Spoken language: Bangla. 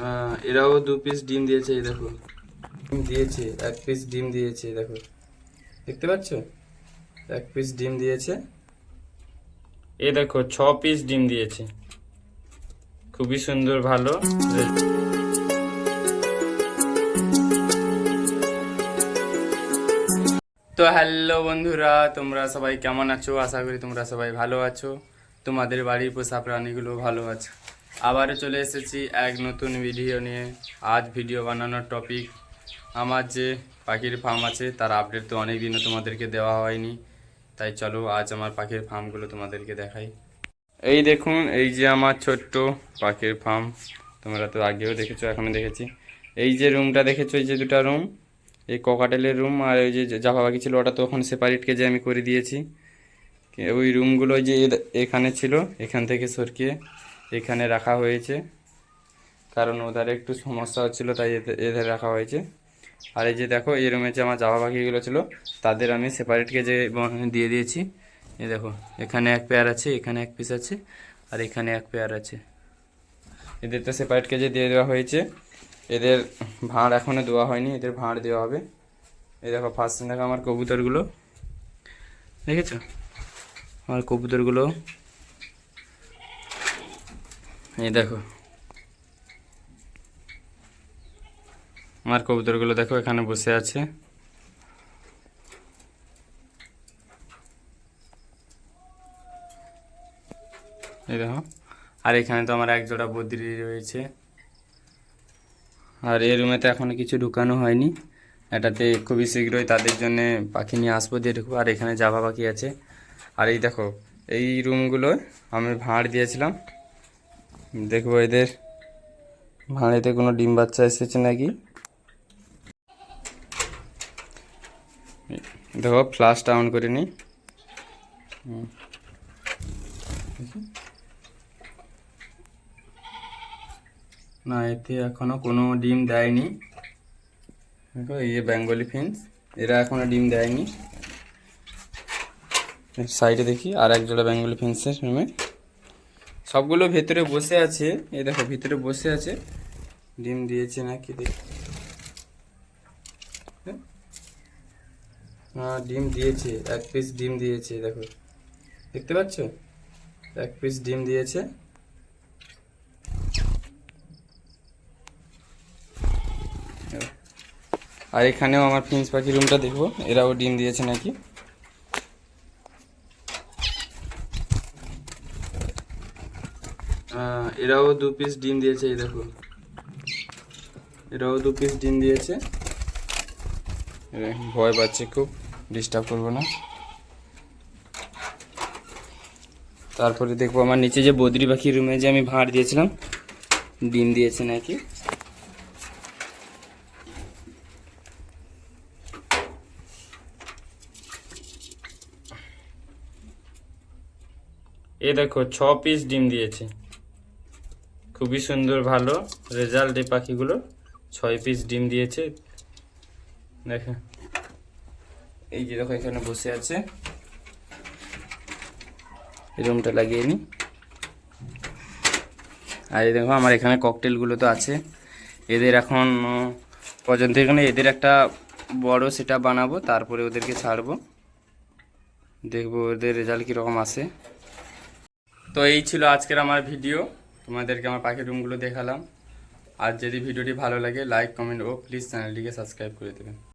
আহ, এরাও দু পিস ডিম দিয়েছে এই দেখো। ডিম দিয়েছে এক পিস ডিম দিয়েছে দেখো। দেখতে পাচ্ছ? এক পিস ডিম দিয়েছে। এ দেখো ছ পিস ডিম দিয়েছে। খুবই সুন্দর ভালো তো হ্যালো বন্ধুরা তোমরা সবাই কেমন আছো? আশা করি তোমরা সবাই ভালো আছো। তোমাদের বাড়ির পোষা প্রাণীগুলো ভালো আছে। আবারও চলে এসেছি এক নতুন ভিডিও নিয়ে। আজ ভিডিও বানানোর টপিক আমার যে পাখির ফার্ম আছে, তার আপডেট তো অনেক দিনও তোমাদেরকে দেওয়া হয়নি। তাই চলো আজ আমার পাখির ফার্মগুলো তোমাদেরকে দেখাই। এই দেখুন, এই যে আমার ছোট্ট পাখির ফার্ম তোমরা তো আগেও দেখেছ, এখনও দেখেছি। এই যে রুমটা দেখেছ, এই যে দুটো রুম এই ককাটেলের রুম আর ওই যে জাফা বাকি ছিল, ওটা তো ওখানে সেপারেট কেজে আমি করে দিয়েছি। ওই রুমগুলো যে এখানে ছিল, এখান থেকে সরকিয়ে এখানে রাখা হয়েছে। কারণ ওদের একটু সমস্যা হচ্ছিল, তাই এদের রাখা হয়েছে। আর এই যে দেখো, এই রুমে যে আমার জামা পাখিগুলো ছিল, তাদের আমি সেপারেট কেজে দিয়ে দিয়েছি। এই দেখো, এখানে এক পেয়ার আছে, এখানে এক পিস আছে, আর এখানে এক পেয়ার আছে। এদের তো সেপারেট কেজে দিয়ে দেওয়া হয়েছে, এদের ভাঁড় এখনও দেওয়া হয়নি, এদের ভাঁড় দেওয়া হবে। এই দেখো ফার্স্ট দেখো আমার কবুতরগুলো। দেখেছ? আমার কবুতরগুলো এই দেখো। আমার কবুতরগুলো দেখো, এখানে বসে আছে। এই দেখো। আর এখানে তো আমার এক জোড়া বদ্রি রয়েছে। আর এই রুমেতে এখনও কিছু ঢুকানো হয়নি। এটাতে খুবই শীঘ্রই তাদের জন্য পাখি নিয়ে আসব দিয়ে ঢুকবো। আর এখানে জাভা পাখি আছে। আর এই দেখো, এই রুমগুলোয় আমি ভাঁড় দিয়েছিলাম। দেখব এদের। ভাঁড়েতে কোনো ডিম বাচ্চা এসেছে নাকি? দেখো ফ্লাশটা অন করে নি। না, এতে এখনও কোনো ডিম দেয়নি। দেখো, এই যে বেঙ্গলি ফিন্স, এরা এখনও ডিম দেয়নি। সাইডে দেখি, আর এক জোড়া বেঙ্গলি ফিন্সের রুমে সবগুলো ভেতরে বসে আছে। এই দেখো, ভিতরে বসে আছে। ডিম দিয়েছে নাকি দেখি। হ্যাঁ? ডিম দিয়েছে, এক পিস ডিম দিয়েছে, দেখো। দেখতে পাচ্ছ? এক পিস ডিম দিয়েছে। আর এখানেও আমার ফিন্স পাখি রুমটা দেখব। এরাও ডিম দিয়েছে নাকি? এরাও দু পিস ডিম দিয়েছে, এই দেখো। এরাও দু পিস ডিম দিয়েছে। ভয় পাচ্ছে খুব ডিস্টার্ব করব না। তারপরে দেখব আমার নিচে যে বদ্রি পাখি রুমে যে আমি ভাঁড় দিয়েছিলাম, ডিম দিয়েছে নাকি। এ দেখো, ছ পিস ডিম দিয়েছে। খুবই সুন্দর, ভালো রেজাল্ট এই পাখিগুলো। ছয় পিস ডিম দিয়েছে। দেখো এই যে দেখো, এখানে বসে আছে। রুমটা লাগিয়ে নি। আর এই দেখো, আমার এখানে ককটেলগুলো তো আছে। এদের এখন পর্যন্ত এখানে এদের একটা বড় সেটা বানাবো, তারপরে ওদেরকে ছাড়বো। দেখব ওদের রেজাল্ট কীরকম আসে তো এই ছিল আজকের আমার ভিডিও তোমাদেরকে আমার পাখির রুমগুলো দেখালাম। আর যদি ভিডিওটি ভালো লাগে লাইক কমেন্ট ও প্লিজ চ্যানেলটিকে সাবস্ক্রাইব করে দেবেন।